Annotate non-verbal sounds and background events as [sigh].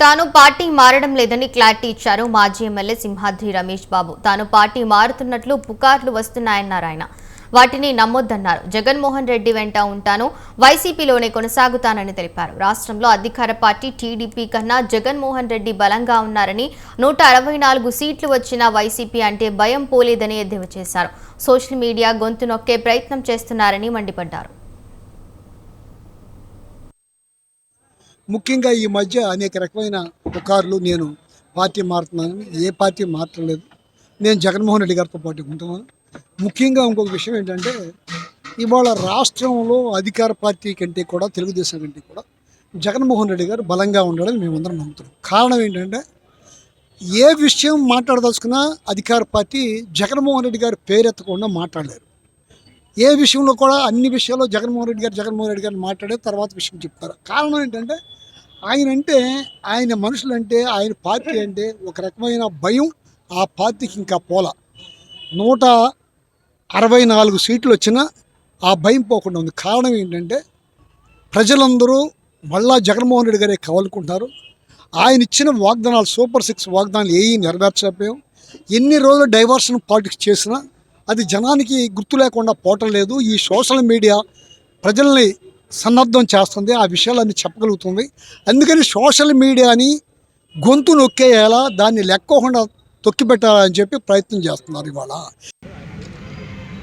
తాను పార్టీ మారడం లేదని క్లారిటీ ఇచ్చారు మాజీ ఎమ్మెల్యే సింహాద్రి రమేష్ బాబు. తాను పార్టీ మారుతున్నట్లు పుకార్లు వస్తున్నాయన్నారు ఆయన. వాటిని నమ్మొద్దన్నారు. జగన్మోహన్ రెడ్డి వెంట ఉంటాను వైసీపీలోనే కొనసాగుతానని తెలిపారు. రాష్ట్రంలో అధికార పార్టీ టీడీపీ కన్నా జగన్మోహన్ రెడ్డి బలంగా ఉన్నారని నూట అరవై నాలుగు సీట్లు వచ్చిన వైసీపీ అంటే భయం పోలేదని ఎద్దేవా చేశారు. సోషల్ మీడియా గొంతు నొక్కే ప్రయత్నం చేస్తున్నారని మండిపడ్డారు. ముఖ్యంగా ఈ మధ్య అనేక రకమైన పుకార్లు నేను పార్టీ మారుతున్నానని ఏ పార్టీ మారట్లేదు. నేను జగన్మోహన్ రెడ్డి గారితో పాటు ఉంటున్నాను ముఖ్యంగా ఇంకొక విషయం ఏంటంటే ఇవాళ రాష్ట్రంలో అధికార పార్టీ కంటే కూడా తెలుగుదేశం కంటే కూడా జగన్మోహన్ రెడ్డి గారు బలంగా ఉండడం మేమందరం నమ్ముతున్నాం. కారణం ఏంటంటే ఏ విషయం మాట్లాడదలుచుకున్నా అధికార పార్టీ జగన్మోహన్ రెడ్డి గారు పేరెత్తకుండా మాట్లాడలేరు. ఏ విషయంలో కూడా అన్ని విషయాల్లో జగన్మోహన్ రెడ్డి గారు జగన్మోహన్ రెడ్డి గారు మాట్లాడే తర్వాత విషయం చెప్తారు. కారణం ఏంటంటే ఆయన అంటే ఆయన మనుషులంటే ఆయన పార్టీ [laughs] అంటే ఒక రకమైన భయం ఆ పార్టీకి ఇంకా పోల. నూట అరవై నాలుగు సీట్లు వచ్చినా ఆ భయం పోకుండా ఉంది. కారణం ఏంటంటే ప్రజలందరూ మళ్ళా జగన్మోహన్ రెడ్డి గారే కవలుకుంటారు ఆయన ఇచ్చిన వాగ్దానాలు సూపర్ సిక్స్ వాగ్దానాలు ఏవి నెరవేర్చలేకపోయాం. ఎన్ని రోజులు డైవర్షన్ పాలిటిక్స్ చేసినా అది జనానికి గుర్తు లేకుండా పోవటం లేదు. ఈ సోషల్ మీడియా ప్రజల్ని సన్నద్ధం చేస్తుంది. ఆ విషయాలన్నీ చెప్పగలుగుతుంది. అందుకని సోషల్ మీడియాని గొంతు నొక్కేయాలా దాన్ని లెక్కకుండా తొక్కిపెట్టాలని చెప్పి ప్రయత్నం చేస్తున్నారు ఇవాళ.